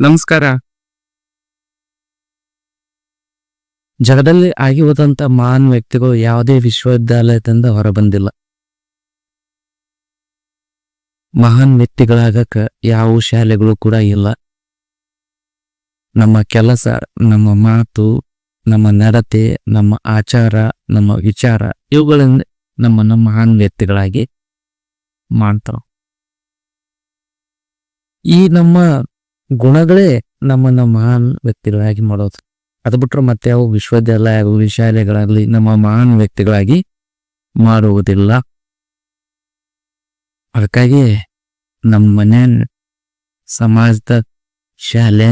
ನಮಸ್ಕಾರ. ಜಗದಲ್ಲಿ ಆಗಿ ಹೋದಂತ ಮಹಾನ್ ವ್ಯಕ್ತಿಗಳು ಯಾವುದೇ ವಿಶ್ವವಿದ್ಯಾಲಯದಿಂದ ಹೊರಬಂದಿಲ್ಲ. ಮಹಾನ್ ವ್ಯಕ್ತಿಗಳಾಗಕ ಯಾವ ಶಾಲೆಗಳು ಕೂಡ ಇಲ್ಲ. ನಮ್ಮ ಕೆಲಸ, ನಮ್ಮ ಮಾತು, ನಮ್ಮ ನಡತೆ, ನಮ್ಮ ಆಚಾರ, ನಮ್ಮ ವಿಚಾರ ಇವುಗಳಿಂದ ನಮ್ಮನ್ನು ಮಹಾನ್ ವ್ಯಕ್ತಿಗಳಾಗಿ ಮಾಡ್ತಾವ ಈ ನಮ್ಮ ಗುಣಗಳೇ ನಮ್ಮನ್ನ ಮಹಾನ್ ವ್ಯಕ್ತಿಗಳಾಗಿ ಮಾಡೋದು. ಅದು ಬಿಟ್ರೆ ಮತ್ತೆ ಅವು ವಿಶ್ವವಿದ್ಯಾಲಯ ಆಗಲಿ ಶಾಲೆಗಳಾಗಲಿ ನಮ್ಮ ಮಹಾನ್ ವ್ಯಕ್ತಿಗಳಾಗಿ ಮಾಡುವುದಿಲ್ಲ. ಅದಕ್ಕಾಗಿ ನಮ್ಮ ಮನೆ, ಸಮಾಜದ ಶಾಲೆ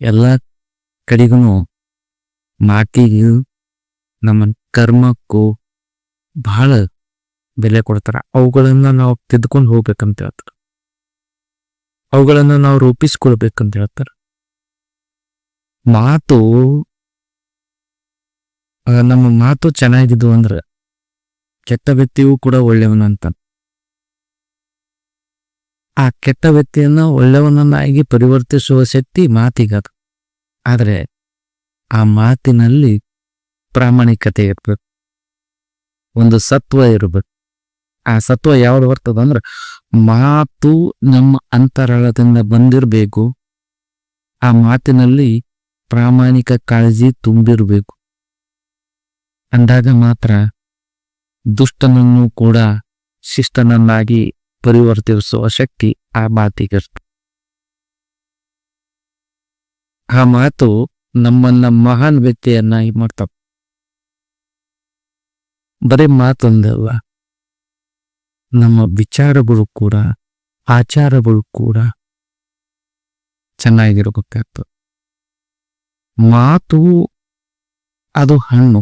ಎಲ್ಲ ಕಡೆಗೂ ಮಾತಿಗೂ ನಮ್ಮ ಕರ್ಮಕ್ಕೂ ಬಹಳ ಬೆಲೆ ಕೊಡ್ತಾರೆ. ಅವುಗಳನ್ನ ನಾವು ತಿದ್ಕೊಂಡು ಹೋಗ್ಬೇಕಂತ ಹೇಳ್ತಾರ. ಅವುಗಳನ್ನ ನಾವು ರೂಪಿಸ್ಕೊಳ್ಬೇಕಂತ ಹೇಳ್ತಾರೆ. ಮಾತು ನಮ್ಮ ಮಾತು ಚೆನ್ನಾಗಿದ್ದು ಅಂದ್ರೆ ಕೆಟ್ಟ ವ್ಯಕ್ತಿಯೂ ಕೂಡ ಒಳ್ಳೆಯವನಂತ ಆ ಕೆಟ್ಟ ವ್ಯಕ್ತಿಯನ್ನ ಒಳ್ಳೆಯವನನ್ನಾಗಿ ಪರಿವರ್ತಿಸುವ ಶಕ್ತಿ ಮಾತಿಗದು ಆದ್ರೆ ಆ ಮಾತಿನಲ್ಲಿ ಪ್ರಾಮಾಣಿಕತೆ ಇರ್ಬೇಕು. ಒಂದು ಸತ್ವ ಇರ್ಬೇಕು. ಆ ಸತ್ವ ಯಾವ್ದು ಬರ್ತದ ಅಂದ್ರ ಮಾತು ನಮ್ಮ ಅಂತರಾಳದಿಂದ ಬಂದಿರಬೇಕು. ಆ ಮಾತಿನಲ್ಲಿ ಪ್ರಾಮಾಣಿಕ ಕಾಳಜಿ ತುಂಬಿರಬೇಕು. ಅಂದಾಗ ಮಾತ್ರ ದುಷ್ಟನನ್ನು ಕೂಡ ಶಿಷ್ಟನನ್ನಾಗಿ ಪರಿವರ್ತಿಸುವ ಶಕ್ತಿ ಆ ಮಾತಿಗಿರ್ತದೆ. ಆ ಮಾತು ನಮ್ಮನ್ನ ಮಹಾನ್ ವ್ಯಕ್ತಿಯನ್ನಾಗಿ ಮಾಡ್ತಾವ ಬರೀ ಮಾತೊಂದಲ್ಲ ನಮ್ಮ ವಿಚಾರಗಳು ಕೂಡ, ಆಚಾರಗಳು ಕೂಡ ಚೆನ್ನಾಗಿರಬೇಕಾಗ್ತದೆ ಮಾತು ಅದು ಹಣ್ಣು.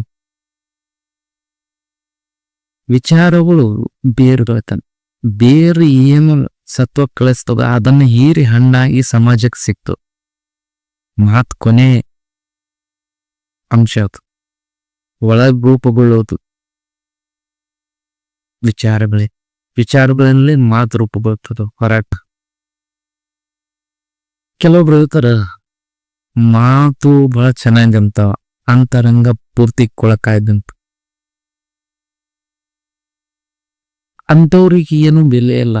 ವಿಚಾರಗಳು ಬೇರುಗಳತನ ಬೇರು ಏನು ಸತ್ವ ಕಳಿಸ್ತದ ಅದನ್ನ ಹೀರಿ ಹಣ್ಣಾಗಿ ಸಮಾಜಕ್ಕೆ ಸಿಕ್ತು. ಮಾತು ಕೊನೆ ಅಂಶ ಅದು. ಒಳಗ್ ರೂಪುಗೊಳ್ಳೋದು ವಿಚಾರಗಳೇ. ವಿಚಾರಗಳಲ್ಲಿ ಮಾತು ರೂಪುಗೊಳ್ತದ? ಹೊರಟ ಕೆಲವೊಬ್ರು ಹೇಳ್ತಾರ ಮಾತು ಬಹಳ ಚೆನ್ನಾಗಂತ ಅಂತರಂಗ ಪೂರ್ತಿ ಕೊಳಕಾಯ್ದಂತ ಅಂಥವ್ರಿಗೆ ಏನು ಬೆಲೆ ಇಲ್ಲ.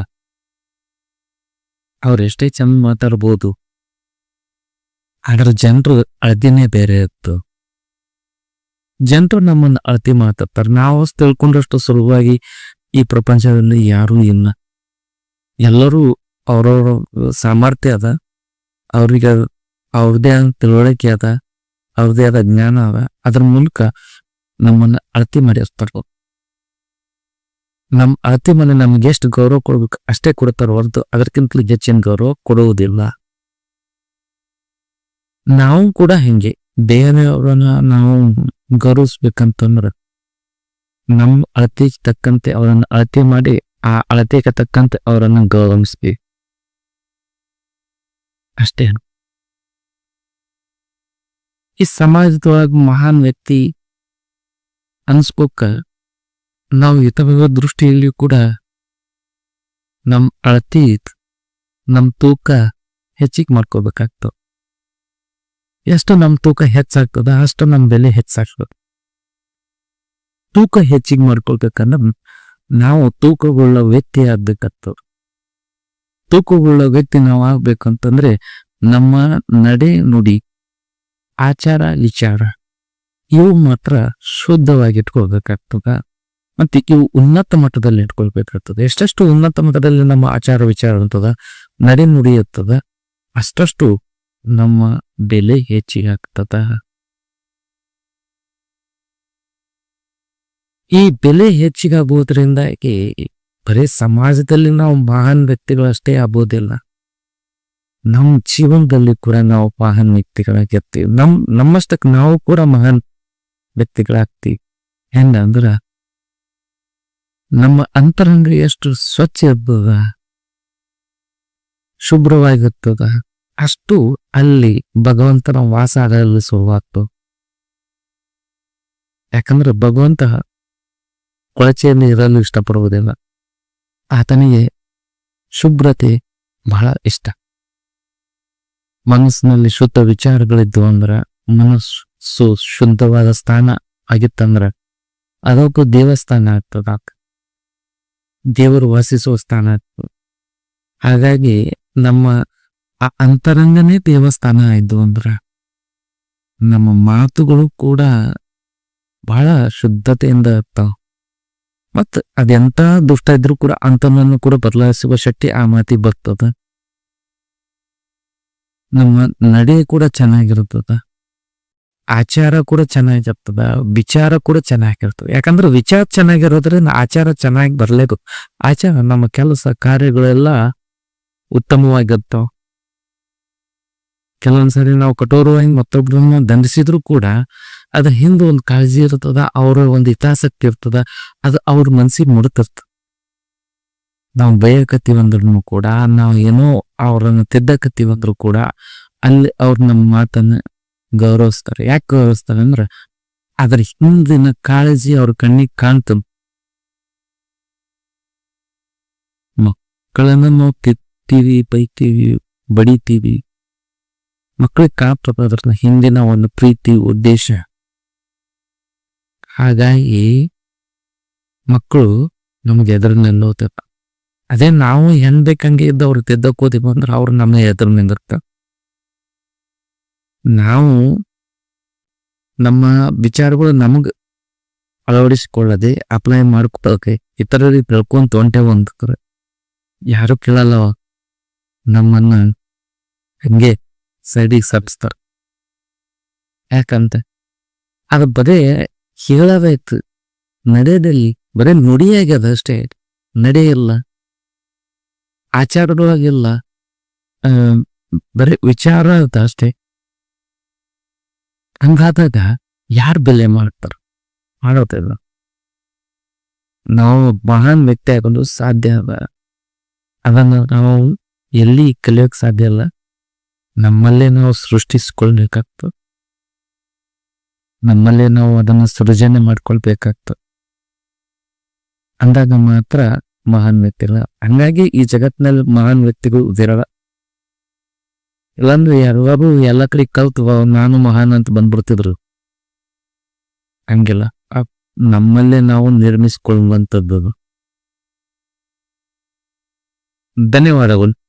ಅವ್ರೆಷ್ಟೇ ಚಂದ ಮಾತಾಡ್ಬೋದು. ಆದ್ರೆ ಜನರು ಅಳತಿನೇ ಬೇರೆ ಇತ್ತು. ಜನರು ನಮ್ಮನ್ನ ಅಳತಿ ಮಾತಾಡ್ತಾರೆ. ನಾವು ತಿಳ್ಕೊಂಡಷ್ಟು ಸುಲಭವಾಗಿ ಈ ಪ್ರಪಂಚದಲ್ಲಿ ಯಾರೂ ಇಲ್ಲ. ಎಲ್ಲರೂ ಅವ್ರವ್ರ ಸಾಮರ್ಥ್ಯ ಅದ. ಅವ್ರಿಗೆ ಅವ್ರದೇ ಆದ ತಿಳುವಳಿಕೆ ಅದ. ಅವ್ರದೇ ಆದ ಜ್ಞಾನ ಅದ. ಅದ್ರ ಮೂಲಕ ನಮ್ಮನ್ನ ಅಳತಿ ಮಾಡಿರ್ತಾರೆ ನಮ್ಮ ಅಳತಿ ಮನೆ ನಮ್ಗೆ ಎಷ್ಟು ಗೌರವ ಕೊಡ್ಬೇಕು ಅಷ್ಟೇ ಕೊಡ್ತಾರೆ ಹೊರತು ಅದಕ್ಕಿಂತಲೂ ಹೆಚ್ಚಿನ ಗೌರವ ಕೊಡುವುದಿಲ್ಲ. ನಾವು ಕೂಡ ಹಿಂಗೆ. ಬೇರೆಯವರನ್ನ ನಾವು ಗೌರವಿಸ್ಬೇಕಂತಂದ್ರ ನಮ್ ಅಳತೆಗೆ ತಕ್ಕಂತೆ ಅವರನ್ನು ಅಳತೆ ಮಾಡಿ, ಆ ಅಳತೆಗೆ ತಕ್ಕಂತೆ ಅವರನ್ನು ಗೌರವಿಸ್ಬೇಕು ಅಷ್ಟೇ ಈ ಸಮಾಜದೊಳಗೆ ಮಹಾನ್ ವ್ಯಕ್ತಿ ಅನ್ಸ್ಕೋಕ ನಾವು ಹಿತವ ದೃಷ್ಟಿಯಲ್ಲಿಯೂ ಕೂಡ ನಮ್ಮ ಅಳತಿ ನಮ್ಮ ತೂಕ ಹೆಚ್ಚಿಗೆ ಮಾಡ್ಕೋಬೇಕಾಗ್ತದೆ. ಎಷ್ಟು ನಮ್ಮ ತೂಕ ಹೆಚ್ಚಾಗ್ತದ ಅಷ್ಟು ನಮ್ಮ ಬೆಲೆ ಹೆಚ್ಚಾಗ್ತದ. ತೂಕ ಹೆಚ್ಚಿಗೆ ಮಾಡ್ಕೊಳ್ಬೇಕಂದ್ರ ನಾವು ತೂಕಗೊಳ್ಳ ವ್ಯಕ್ತಿ ಆಗ್ಬೇಕಾಗ್ತದ. ತೂಕಗೊಳ್ಳ ವ್ಯಕ್ತಿ ನಾವು ಆಗ್ಬೇಕಂತಂದ್ರೆ ನಮ್ಮ ನಡೆ ನುಡಿ, ಆಚಾರ ವಿಚಾರ, ಇವು ಮಾತ್ರ ಶುದ್ಧವಾಗಿ ಇಟ್ಕೊಳ್ಬೇಕಾಗ್ತದ ಮತ್ತೆ ಇವು ಉನ್ನತ ಮಟ್ಟದಲ್ಲಿ ಇಟ್ಕೊಳ್ಬೇಕಾಗ್ತದೆ. ಎಷ್ಟೆಷ್ಟು ಉನ್ನತ ಮಟ್ಟದಲ್ಲಿ ನಮ್ಮ ಆಚಾರ ವಿಚಾರ ಅಂತದ ನಡೆ ನುಡಿ ಅಷ್ಟಷ್ಟು ನಮ್ಮ ಬೆಲೆ ಹೆಚ್ಚಿಗೆ ಆಗ್ತದ. ಈ ಬೆಲೆ ಹೆಚ್ಚಿಗಾಗುವುದರಿಂದಾಗಿ ಬರೀ ಸಮಾಜದಲ್ಲಿ ನಾವು ಮಹಾನ್ ವ್ಯಕ್ತಿಗಳಷ್ಟೇ ಆಗೋದಿಲ್ಲ. ನಮ್ಮ ಜೀವನದಲ್ಲಿ ಕೂಡ ನಾವು ಮಹಾನ್ ವ್ಯಕ್ತಿಗಳಾಗಿರ್ತೀವಿ ನಮ್ ನಮ್ಮಷ್ಟಕ್ಕೆ ನಾವು ಕೂಡ ಮಹಾನ್ ವ್ಯಕ್ತಿಗಳಾಗ್ತೀವಿ. ಹೆಂಗಂದ್ರ ನಮ್ಮ ಅಂತರಂಗ ಎಷ್ಟು ಸ್ವಚ್ಛ ಇರ್ತದ, ಶುಭ್ರವಾಗಿರ್ತದ, ಅಷ್ಟು ಅಲ್ಲಿ ಭಗವಂತನ ವಾಸ ಆಗಲು ಶುರುವಾಗ್ತು ಯಾಕಂದ್ರೆ ಭಗವಂತ ಕೊಳಚೆಯಲ್ಲಿ ಇರಲು ಇಷ್ಟಪಡುವುದಿಲ್ಲ. ಆತನಿಗೆ ಶುಭ್ರತೆ ಬಹಳ ಇಷ್ಟ. ಮನಸ್ಸಿನಲ್ಲಿ ಶುದ್ಧ ವಿಚಾರಗಳಿದ್ವು ಅಂದ್ರ ಮನಸ್ಸು ಶುದ್ಧವಾದ ಸ್ಥಾನ ಆಗಿತ್ತಂದ್ರೆ ಅದಕ್ಕೂ ದೇವಸ್ಥಾನ ಆಗ್ತದ ದೇವರು ವಾಸಿಸುವ ಸ್ಥಾನ ಆಗ್ತದೆ. ಹಾಗಾಗಿ ನಮ್ಮ ಆ ಅಂತರಂಗನೇ ದೇವಸ್ಥಾನ ಆಯ್ತು ಅಂದ್ರ ನಮ್ಮ ಮಾತುಗಳು ಕೂಡ ಬಹಳ ಶುದ್ಧತೆಯಿಂದ ಇರ್ತಾವ. ಮತ್ ಅದೆಂತ ದುಷ್ಟ ಇದ್ರು ಕೂಡ ಅಂತನನ್ನು ಕೂಡ ಬದಲಾಯಿಸುವ ಶಕ್ತಿ ಆ ಮಾತಿ ಬರ್ತದ. ನಮ್ಮ ನಡೆ ಕೂಡ ಚೆನ್ನಾಗಿರ್ತದ ಆಚಾರ ಕೂಡ ಚೆನ್ನಾಗಿರ್ತದ. ವಿಚಾರ ಕೂಡ ಚೆನ್ನಾಗಿರ್ತದೆ. ಯಾಕಂದ್ರೆ ವಿಚಾರ ಚೆನ್ನಾಗಿರೋದ್ರಿಂದ ಆಚಾರ ಚೆನ್ನಾಗಿ ಬರ್ಲೇಬೇಕು. ಆಚಾರ ನಮ್ಮ ಕೆಲಸ ಕಾರ್ಯಗಳೆಲ್ಲ ಉತ್ತಮವಾಗಿರ್ತಾವ. ಕೆಲವೊಂದ್ಸರಿ ನಾವು ಕಠೋರವಾಗಿ ಮತ್ತೊಬ್ಬರನ್ನ ದಂಡಿಸಿದ್ರು ಕೂಡ ಅದ್ರ ಹಿಂದೆ ಒಂದು ಕಾಳಜಿ ಇರ್ತದ, ಅವರ ಒಂದು ಹಿತಾಸಕ್ತಿ ಇರ್ತದ, ಅದು ಅವ್ರ ಮನ್ಸಿಗೆ ಮುಡುತ್ತಿರ್ತದ ನಾವು ಬಯಕತ್ತೀವಂದ್ರೂ ಕೂಡ, ನಾವು ಏನೋ ಅವ್ರನ್ನ ತಿದ್ದಕತ್ತೀವಂದ್ರು ಕೂಡ ಅಲ್ಲಿ ಅವ್ರ ನಮ್ಮ ಮಾತನ್ನ ಗೌರವಿಸ್ತಾರೆ. ಯಾಕೆ ಗೌರವಿಸ್ತಾರೆ ಅಂದ್ರೆ ಅದ್ರ ಹಿಂದಿನ ಕಾಳಜಿ ಅವ್ರ ಕಣ್ಣಿಗೆ ಕಾಣ್ತ ಮಕ್ಕಳನ್ನ ನಾವು ತಿತ್ತೀವಿ ಬೈತೀವಿ, ಬಡಿತೀವಿ. ಮಕ್ಕಳಿಗೆ ಅದ್ರ ಹಿಂದಿನ ಒಂದು ಪ್ರೀತಿ, ಉದ್ದೇಶ. ಹಾಗಾಗಿ ಮಕ್ಕಳು ನಮ್ಗೆ ಎದುರು ನಿಲ್ಲೋತಪ್ಪ ಅದೇ ನಾವು ಹೆಂಗ್ ಬೇಕಂಗೆ ಇದ್ದವ್ರು ಅವ್ರು ಹೋದಿವಿ ಅಂದ್ರೆ ಅವ್ರು ನಮ್ಮ ಎದುರು ನಿಂದಿರ್ತ ನಾವು ನಮ್ಮ ವಿಚಾರಗಳು ನಮಗ್ ಅಳವಡಿಸಿಕೊಳ್ಳದೆ ಅಪ್ಲೈ ಮಾಡ್ಕೊಳಕ್ಕೆ ಇತರರಿಗೆ ತಿಳ್ಕೊಂತ ಹೊಂಟೆ ಒಂದು ಯಾರು ಕೇಳಲ್ಲ. ನಮ್ಮನ್ನ ಹಂಗೆ ಸೈಡಿಗೆ ಸರಿಸ್ತಾರ ಯಾಕಂತ? ಅದು ಬರೇ ಹೇಳಬೇಕು. ನಡೆಯಲ್ಲಿ ಬರೇ ನುಡಿಯಾಗ್ಯದ ಅಷ್ಟೇ. ನಡೆಯಿಲ್ಲ ಆಚಾರದೊಳಗಿಲ್ಲ ಬರೇ ವಿಚಾರ ಅದ ಅಷ್ಟೇ. ಹಂಗಾದಾಗ ಯಾರು ಬೆಲೆ ಮಾಡ್ತಾರ? ಮಾಡೋದಿಲ್ಲ ನಾವು ಮಹಾನ್ ವ್ಯಕ್ತಿ ಆಗೋದು ಸಾಧ್ಯ ಅದ ಅದನ್ನು ನಾವು ಎಲ್ಲಿ ಕಲಿಯೋಕೆ ಸಾಧ್ಯ ಇಲ್ಲ. ನಮ್ಮಲ್ಲೇ ನಾವು ಸೃಷ್ಟಿಸ್ಕೊಳ್ಬೇಕಾಗ್ತದೆ ನಮ್ಮಲ್ಲೇ ನಾವು ಅದನ್ನ ಸೃಜನೆ ಮಾಡ್ಕೊಳ್ಬೇಕಾಗ್ತದೆ. ಅಂದಾಗ ಮಾತ್ರ ಮಹಾನ್ ವ್ಯಕ್ತಿಗಳ ಹಂಗಾಗಿ ಈ ಜಗತ್ತಿನಲ್ಲಿ ಮಹಾನ್ ವ್ಯಕ್ತಿಗಳು ಉದಿರಲ್ಲ ಇಲ್ಲಾಂದ್ರೆ ಯಾರು? ಎಲ್ಲ ಕಡೆ ಕಲ್ತು ನಾನು ಮಹಾನ್ ಅಂತ ಬಂದ್ಬಿಡ್ತಿದ್ರು. ಹಂಗಿಲ್ಲ. ನಮ್ಮಲ್ಲೇ ನಾವು ನಿರ್ಮಿಸಿಕೊಳ್ಳುವಂಥದ್ದು. ಧನ್ಯವಾದಗಳು.